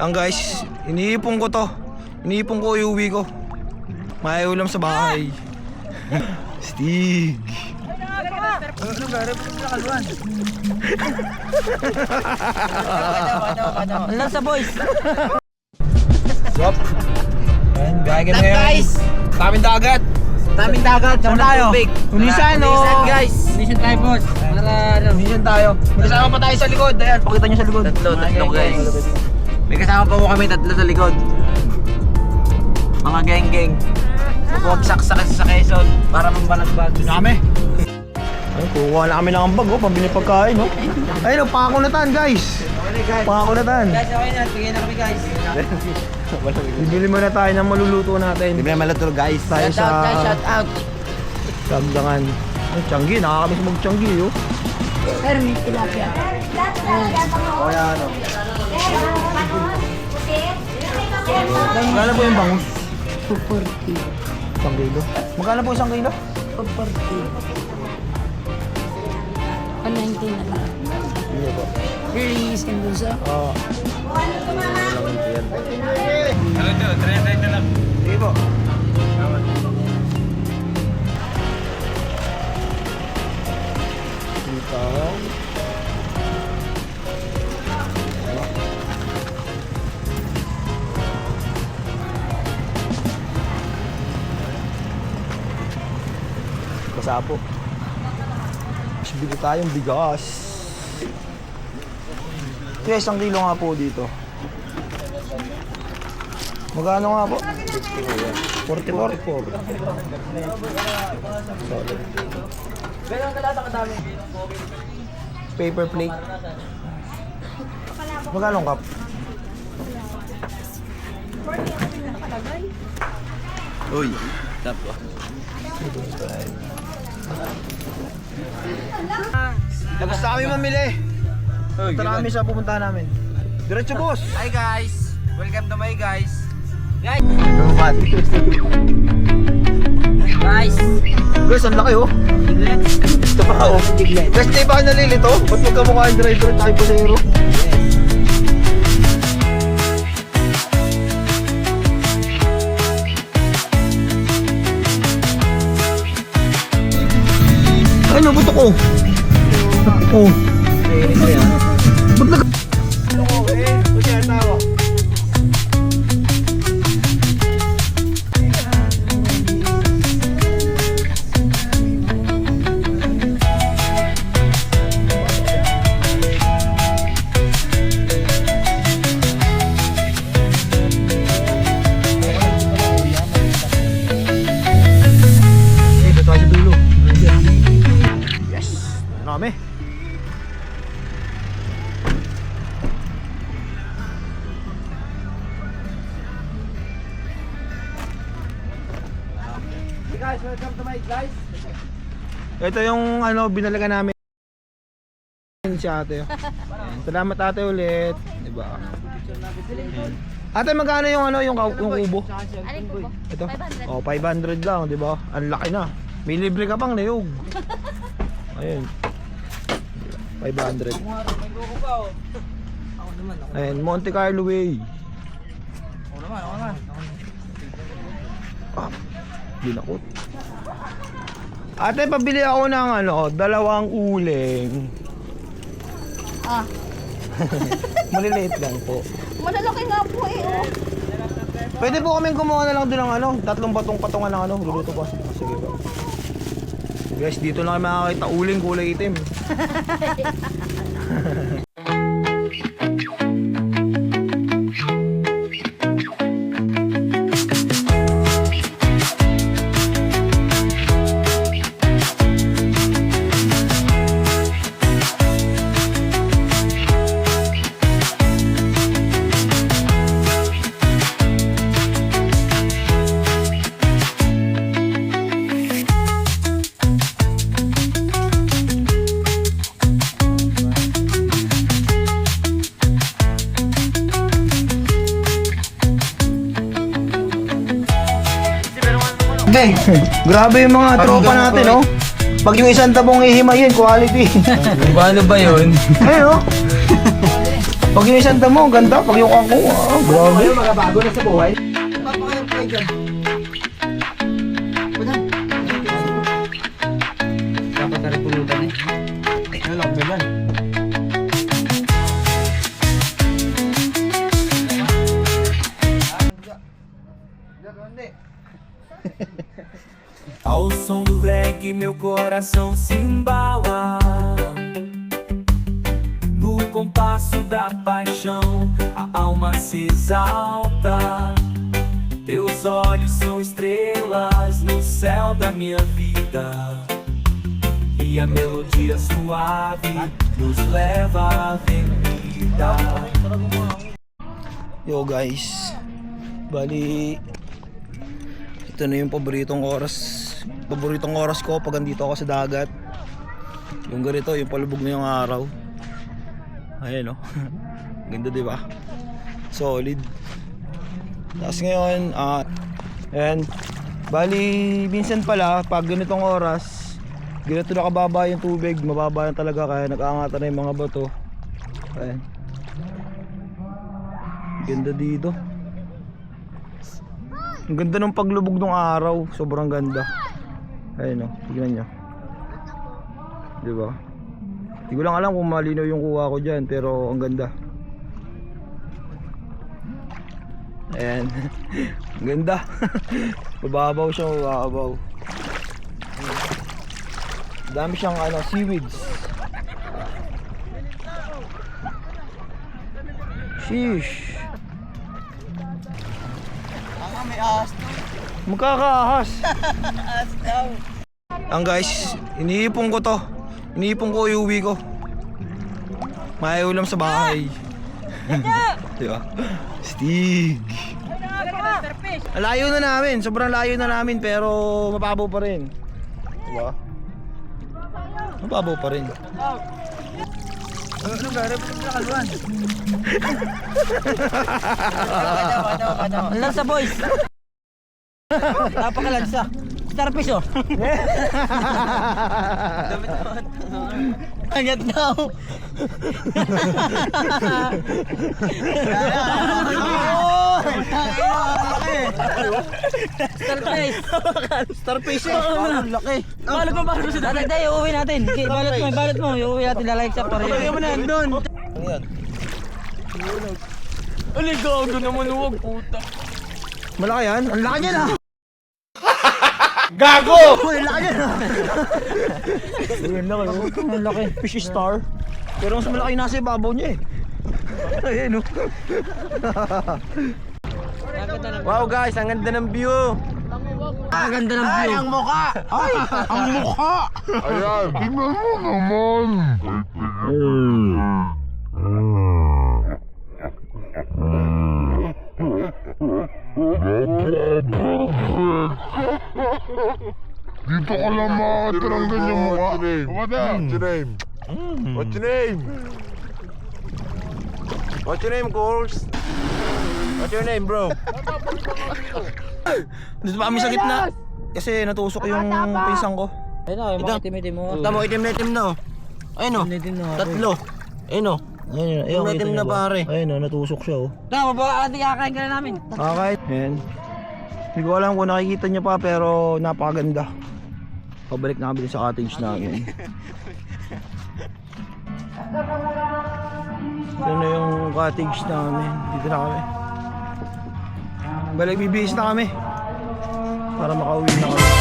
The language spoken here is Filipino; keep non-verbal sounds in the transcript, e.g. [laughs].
Ang guys, iniipon ko to. Iniipon ko iuwi ko. May ulam sa bahay. [laughs] Stig. Ano ba? Kalwan. Ano sa boys? Swap. Ayan, ka na guys! Taming dagat. Daming dagat, Saan tayo? Unisan, Tara, oh. Unisan guys. Unisan tayo boss. Para ano. Mission tayo. May kasama pa tayo sa likod. Ayan, pakita nyo sa likod. Tatlo, tatlo, guys. May kasama pa po kami tatlo sa likod. Mga geng-geng. Bumagsak sa sa Quezon para mambalagbag. Dami. Ay, kukuha na kami ng ambag, oh, pambili pagkain, oh. Ayun, oh, pangakunatan, guys. Pangakunatan. Guys, okay na. Bigyan na kami guys. [laughs] Bibili muna tayo ng maluluto natin. Hindi na malaturo guys. Tayo Shout out guys, sa shout out. Sabdangan. Ay, Tianggi, nakakamiss mag-tianggi, oh. Pero may tilapia. O, yan, oh. Magkano po yung bangus? 240. Isang kilo. Magkano po isang kilo? 240. 190 na lang. Hindi po. Really, isang lusa. Oo. Ano to? 39 na lang. Sige po. Ikaw. Basa po. Mas bili tayong bigas. Kaya isang kilo nga po dito. Magkano nga po? 44. 44. Paper plate. Magkano ang cup? Uy. Ko. Tapos na kami mamili. Punta na kami sa pupuntahan namin. Diretso boss! Hi guys. Welcome to my guys. Guys. Lumat. Guys. Guys, ang laki oh. Ito pa oh. Guys, di ba ka nalilito? Ba't magkamukha yung driver tayo pasero? Ay, ko. Oh. Ano kami? Guys, welcome to my guys. Ito yung ano binalaga namin si ate. Ayan. [laughs] Salamat ate ulit. Diba? Ayan. Ate magkano yung ano yung, yung kubo? Alin po po? Ito? 500. Oh, 500 lang, di ba? Ang laki na. May libre ka pang niyog. [laughs] Ayun. 500. May gugo pa oh. Ako naman, ako. Monte Carlo Way. Ako naman, ako naman. Ah, binakot. Ate, pabili ako ng ano, dalawang uling. Ah, [laughs] Maliliit lang po. malalaki nga po eh. Oh. Pwede po kaming kumuha na lang doon ng ano, tatlong batong patungan ng ano, luluto po. Sige po. Guys, dito lang kayo makakita uling kulay itim. [laughs] Okay, grabe yung mga tropa natin, no? Pag yung isang tabong ihimayin, quality. [laughs] Paano ba yun? Ayun, no? Pag yung isang damo, ang ganda. Pag yung ako, ah, grabe. Magabago na sa buhay. Dapat na rin pulutan eh. Ano lang, reggae meu coração se embala No compasso da paixão. A alma se exalta Teus olhos são estrelas no céu da minha vida. E a melodia suave nos leva à avenida. Yo guys, bali. Ito na yung paboritong oras. Paboritong oras ko pag andito ako sa dagat. Yung ganito, yung palubog na yung araw. Ayan no. [laughs] Ganda 'di ba? Solid. Tapos ngayon, ah ayan, bali minsan pala pag ganitong oras, ganito na kababa yung tubig, mababa na talaga kaya nag-aangatan na yung mga bato. Ayan. Ganda dito. Ang ganda ng paglubog ng araw. Sobrang ganda. Ayun o. Tignan nyo. Di ba? Hindi ko lang alam kung malinaw yung kuha ko dyan. Pero ang ganda. Ayan. [laughs] ang ganda. [laughs] Mababaw siya. Mababaw. Dami siyang ano, seaweeds. Sheesh. Magkakaahas. Ang guys, iniipon ko to. Iniipon ko iuwi ko. May ulam sa bahay. [laughs] Di ba? Stig. Layo na namin, sobrang layo na namin pero mababaw pa rin. Di ba? Mababaw pa rin. Ano gari? Lansa boys! Napakalansa. Starfish [laughs] oh. Angat daw. Starfish. Starfish eh. Ang laki. Balot mo, balot mo sa dagat. Tayo, uuwi natin. Balot mo, balot mo. Uuwi natin, lalagay sa pareho. Lagyan mo na doon. Ano yan? Ano gago naman huwag puta Malaki yan? Ang laki niya na! Ang laki. Ang laki. Fish star. Pero mas malaki nasa ibabaw niya eh. Ayan oh. Wow guys, ang ganda ng view. Ang ganda ng view. ang mukha. Ay, ang mukha. Dito ka lang makakatira ng ganyan mukha. What's your name? What's your name? What's your name, Coles? What's your name, bro? Dito pa kami sa gitna. Kasi natusok yung pisang ko. Ayun o, yung mga itim-itim mo. Tama mo, itim na itim na oh. Ayun oh. Itim na. Tatlo. Ayun oh. Ayun, ayun, itim niyo na pare. Ayun oh, natusok siya oh. Tama, baka ating kakain ka na namin. Okay. Ayan. Hindi ko alam kung nakikita niyo pa pero napakaganda. Pabalik na kami sa cottage namin. Ito na yung cottage namin. Dito na kami. Balik bibihis na kami. Para makauwi na kami.